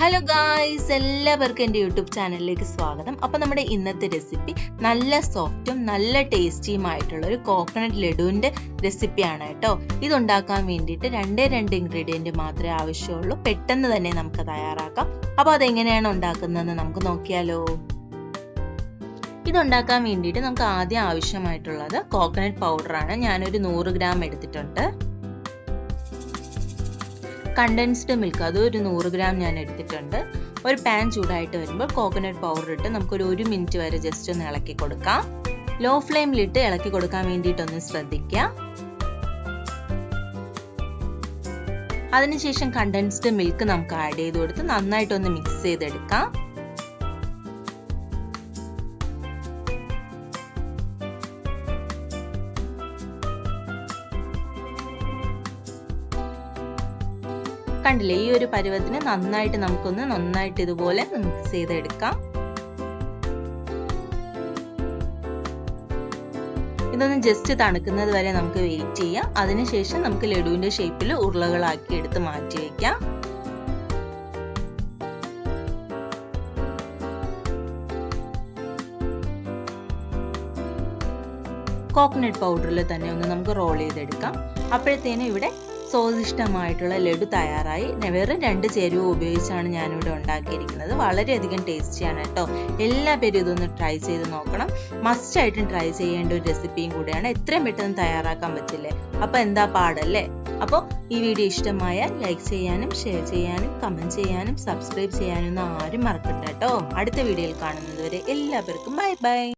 Hello guys എല്ലാവർക്കും എന്റെ YouTube ചാനലിലേക്ക് സ്വാഗതം. അപ്പോൾ നമ്മുടെ ഇന്നത്തെ റെസിപ്പി നല്ല സോഫ്റ്റും നല്ല ടേസ്റ്റിയുമായിട്ടുള്ള ഒരു കോക്കനട്ട് ലഡുവിന്റെ റെസിപ്പിയാണ് കേട്ടോ. ഇതുണ്ടാക്കാൻ വേണ്ടിയിട്ട് രണ്ടേ രണ്ട് ഇൻഗ്രീഡിയന്റ് മാത്രമേ ആവശ്യമുള്ളൂ. പെട്ടെന്ന് തന്നെ നമുക്ക് തയ്യാറാക്കാം. അപ്പോൾ അതെങ്ങനെയാണ് ഉണ്ടാക്കുന്നതെന്ന് നമുക്ക് നോക്കിയാലോ. ഇതുണ്ടാക്കാൻ വേണ്ടിയിട്ട് നമുക്ക് ആദ്യം ആവശ്യമായിട്ടുള്ളത് കോക്കനട്ട് പൗഡറാണ് ഞാനൊരു നൂറ് ഗ്രാം എടുത്തിട്ടുണ്ട്. കണ്ടൻസ്ഡ് മിൽക്ക് അത് ഒരു നൂറ് ഗ്രാം ഞാൻ എടുത്തിട്ടുണ്ട്. ഒരു പാൻ ചൂടായിട്ട് വരുമ്പോൾ കോക്കനട്ട് പൗഡർ ഇട്ട് നമുക്കൊരു ഒരു മിനിറ്റ് വരെ ജസ്റ്റ് ഒന്ന് ഇളക്കി കൊടുക്കാം. ലോ ഫ്ലെയിമിലിട്ട് ഇളക്കി കൊടുക്കാൻ വേണ്ടിയിട്ടൊന്ന് ശ്രദ്ധിക്കുക. അതിനുശേഷം കണ്ടൻസ്ഡ് മിൽക്ക് നമുക്ക് ആഡ് ചെയ്ത് കൊടുത്ത് നന്നായിട്ടൊന്ന് മിക്സ് ചെയ്തെടുക്കാം. കണ്ടില്ലേ? ഈ ഒരു പരുവത്തിന് നന്നായിട്ട് നമുക്കൊന്ന് നന്നായിട്ട് ഇതുപോലെ മിക്സ് ചെയ്തെടുക്കാം. ഇതൊന്ന് ജസ്റ്റ് തണുക്കുന്നത് വരെ നമുക്ക് വെയിറ്റ് ചെയ്യാം. അതിനുശേഷം നമുക്ക് ലഡുവിന്റെ ഷേപ്പിൽ ഉരുളകളാക്കി എടുത്ത് മാറ്റി വയ്ക്കാം കോക്കനട്ട് പൗഡറിൽ തന്നെ ഒന്ന് നമുക്ക് റോൾ ചെയ്തെടുക്കാം. അപ്പോഴത്തേനും ഇവിടെ സ്വാദിഷ്ടമായിട്ടുള്ള ലഡു തയ്യാറായി. വെറും രണ്ട് ചേരുവ ഉപയോഗിച്ചാണ് ഞാനിവിടെ ഉണ്ടാക്കിയിരിക്കുന്നത്. വളരെയധികം ടേസ്റ്റിയാണ് കേട്ടോ. എല്ലാ പേരും ഇതൊന്ന് ട്രൈ ചെയ്ത് നോക്കണം. മസ്റ്റായിട്ടും ട്രൈ ചെയ്യേണ്ട ഒരു റെസിപ്പിയും കൂടെയാണ്. എത്രയും പെട്ടെന്ന് തയ്യാറാക്കാൻ പറ്റില്ലേ? അപ്പോൾ എന്താ പാടല്ലേ? അപ്പോൾ ഈ വീഡിയോ ഇഷ്ടമായാൽ ലൈക്ക് ചെയ്യാനും ഷെയർ ചെയ്യാനും കമന്റ് ചെയ്യാനും സബ്സ്ക്രൈബ് ചെയ്യാനും ഒന്നും ആരും മറക്കണ്ട കേട്ടോ. അടുത്ത വീഡിയോയിൽ കാണുന്നതുവരെ എല്ലാവർക്കും ബൈ ബൈ